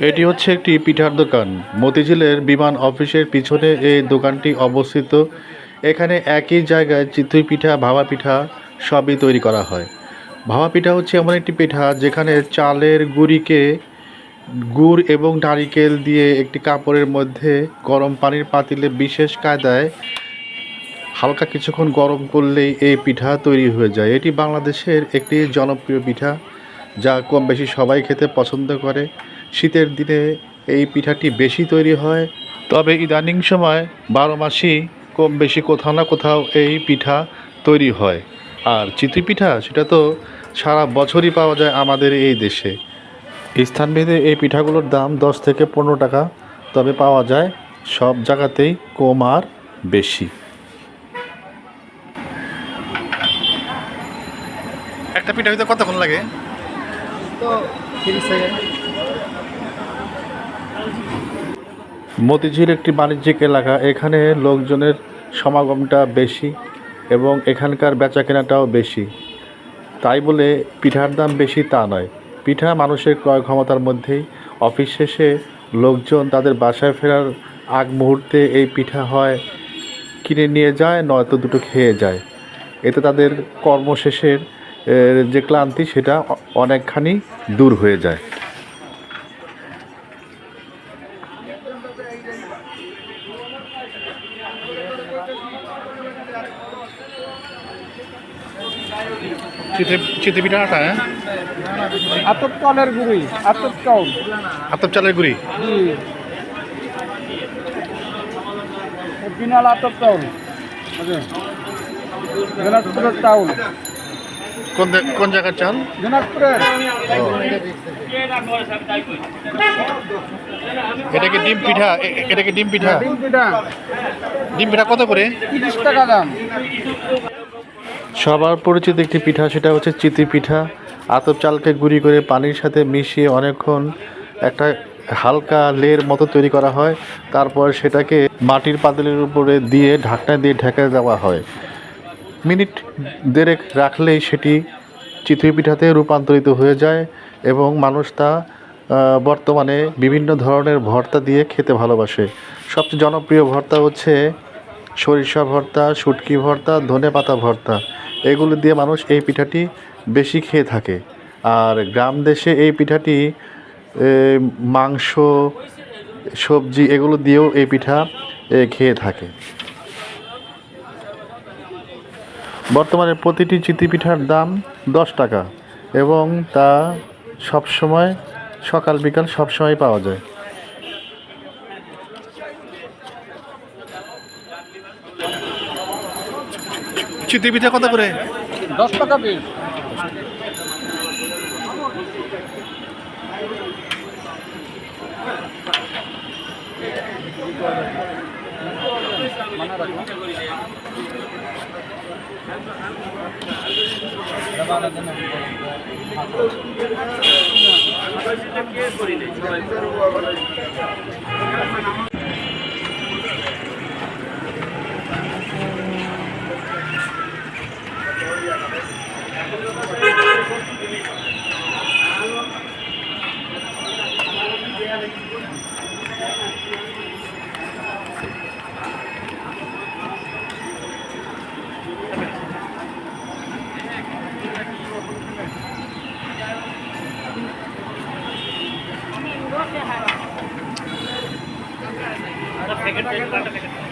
এটি হচ্ছে একটি পিঠার দোকান। মতিঝিলের বিমান অফিসের পিছনে এই দোকানটি অবস্থিত। এখানে একই জায়গায় চিতই পিঠা, ভাপা পিঠা সবই তৈরি করা হয়। ভাপা পিঠা হচ্ছে এমন একটি পিঠা যেখানে চালের গুড়িকে গুড় এবং নারিকেল দিয়ে একটি কাপড়ের মধ্যে গরম পানির পাতিলে বিশেষ কায়দায় হালকা কিছুক্ষণ গরম করলেই এই পিঠা তৈরি হয়ে যায়। এটি বাংলাদেশের একটি জনপ্রিয় পিঠা যা কম বেশি সবাই খেতে পছন্দ করে। শীতের দিনে এই পিঠাটি বেশি তৈরি হয়। তবে ইদানিং সময় বারো মাসই কম বেশি কোথাও না কোথাও এই পিঠা তৈরি হয়। আর চিতই পিঠা সেটা তো সারা বছরই পাওয়া যায় আমাদের এই দেশে। স্থানভেদে এই পিঠাগুলোর দাম দশ থেকে পনেরো টাকা তবে পাওয়া যায় সব জায়গাতেই কম আর বেশি। একটা পিঠা হইতে কতক্ষণ লাগে? তো তিরিশ সেকেন্ড। মতিঝিল একটি বাণিজ্যিক এলাকা। এখানে লোকজনের সমাগমটা বেশি এবং এখানকার বেচা কেনাটাও বেশি। তাই বলে পিঠার দাম বেশি তা নয়। পিঠা মানুষের ক্রয় ক্ষমতার মধ্যেই। অফিস শেষে লোকজন তাদের বাসায় ফেরার আগ মুহূর্তে এই পিঠা হয় কিনে নিয়ে যায়, নয়তো দুটো খেয়ে যায়। এতে তাদের কর্মশেষের যে ক্লান্তি সেটা অনেকখানি দূর হয়ে যায়। চিত্রে পিঠা আটা হ্যাঁ? আতপ চালের গুঁড়ি আতপ চাউল। আতপ চালের গুড়ি? বিনাল আতপ চাউল? দিনাজপুরের চাউল। কোন দে- কোন জায়গার চাল? দিনাজপুরের। এটা কি ডিম পিঠা? এটা কি ডিম পিঠা? ডিম পিঠা। ডিম পিঠা কত করে? তিরিশ টাকা দাম। সবার পরিচিত একটি পিঠা সেটা হচ্ছে চিতি পিঠা। আতপ চালকে গুঁড়ি করে পানির সাথে মিশিয়ে অনেকক্ষণ একটা হালকা লের মতো তৈরি করা হয়। তারপর সেটাকে মাটির পাতিলের উপরে দিয়ে ঢাকনা দিয়ে ঢেকে দেওয়া হয়। মিনিট দেড়েক রাখলেই সেটি চিতই পিঠাতে রূপান্তরিত হয়ে যায় এবং মানুষ তা বর্তমানে বিভিন্ন ধরনের ভর্তা দিয়ে খেতে ভালোবাসে। সবচেয়ে জনপ্রিয় ভর্তা হচ্ছে সরিষা ভর্তা, শুটকি ভর্তা, ধনে পাতা ভর্তা। এগুলো দিয়ে মানুষ এই পিঠাটি বেশি খেয়ে থাকে। আর গ্রাম দেশে এই পিঠাটি মাংস, সবজি এগুলো দিয়েও এই পিঠা খেয়ে থাকে। বর্তমানে প্রতিটি চিতি পিঠার দাম দশ টাকা এবং তা সবসময় সকাল বিকাল সবসময় পাওয়া যায়। চিতি পিঠা কত করে? দশ টাকা পিস। কেয়ার করি নাই? Packet packet